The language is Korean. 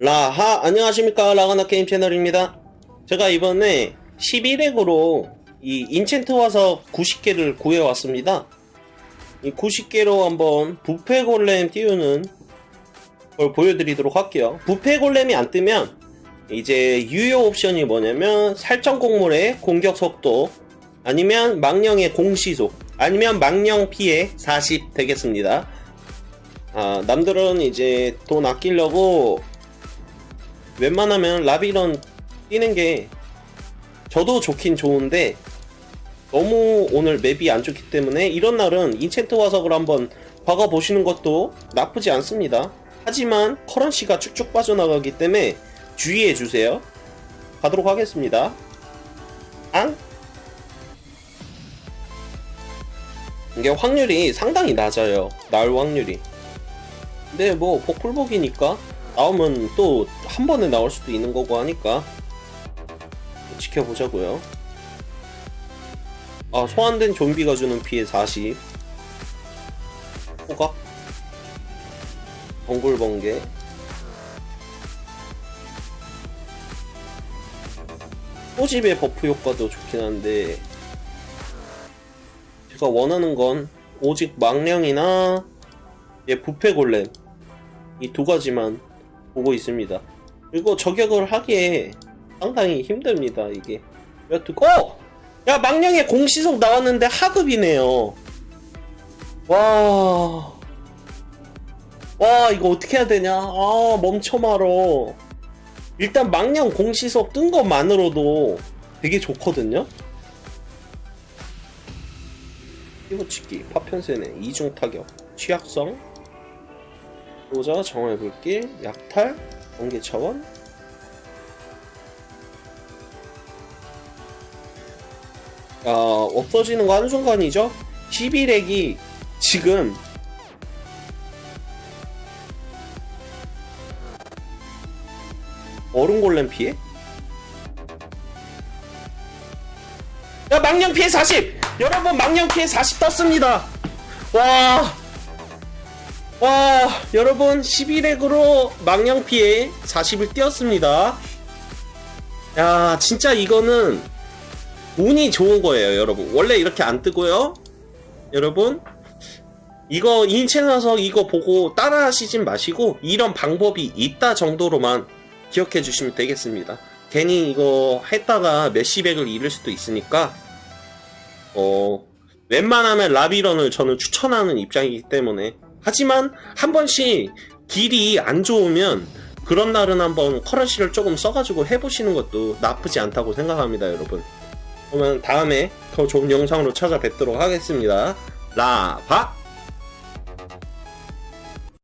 라하 안녕하십니까. 라가나 게임 채널입니다. 제가 이번에 11액으로 이 인챈트 화석 90개를 구해왔습니다. 이 90개로 한번 부패 골렘 띄우는 걸 보여드리도록 할게요. 부패 골렘이 안 뜨면 이제 유효 옵션이 뭐냐면 살점 곡물의 공격 속도 아니면 망령의 공시속 아니면 망령 피해 40 되겠습니다. 아, 남들은 이제 돈 아끼려고 웬만하면 라비런 뛰는 게 저도 좋긴 좋은데 너무 오늘 맵이 안 좋기 때문에 이런 날은 인챈트 화석을 한번 박아 보시는 것도 나쁘지 않습니다. 하지만 커런시가 쭉쭉 빠져나가기 때문에 주의해 주세요. 가도록 하겠습니다. 앙? 이게 확률이 상당히 낮아요. 나올 확률이. 근데 뭐 복불복이니까 나오면 또 한 번에 나올 수도 있는 거고 하니까 지켜보자고요. 아 소환된 좀비가 주는 피해 40 호각? 덩굴번개? 소집의 버프 효과도 좋긴 한데 제가 원하는 건 오직 망령이나 예, 부패 골렘. 이 두 가지만 보고 있습니다. 그리고 저격을 하기에 상당히 힘듭니다, 이게. 여튼, 어! 야, 망령의 공시속 나왔는데 하급이네요. 와. 와, 이거 어떻게 해야 되냐? 아, 멈춰 말어. 일단 망령 공시속 뜬 것만으로도 되게 좋거든요? 피부치기, 파편세네, 이중 타격, 취약성, 로자, 정화의 불길, 약탈, 번개 차원. 아, 없어지는 거 한순간이죠? 11액이 지금 얼음 골렘 피해? 야, 망령 피해 40! 여러분, 망령 피해 40 떴습니다! 와, 와, 여러분 11액으로 망령 피해 40을 띄었습니다. 야, 진짜 이거는 운이 좋은 거예요, 여러분. 원래 이렇게 안 뜨고요. 여러분, 이거 인체나서 이거 보고 따라 하시진 마시고 이런 방법이 있다 정도로만 기억해 주시면 되겠습니다. 괜히 이거 했다가 몇십액을 잃을 수도 있으니까 어 웬만하면 라비런을 저는 추천하는 입장이기 때문에 하지만 한 번씩 딜이 안 좋으면 그런 날은 한번 커런시를 조금 써가지고 해보시는 것도 나쁘지 않다고 생각합니다 여러분. 그러면 다음에 더 좋은 영상으로 찾아뵙도록 하겠습니다. 라바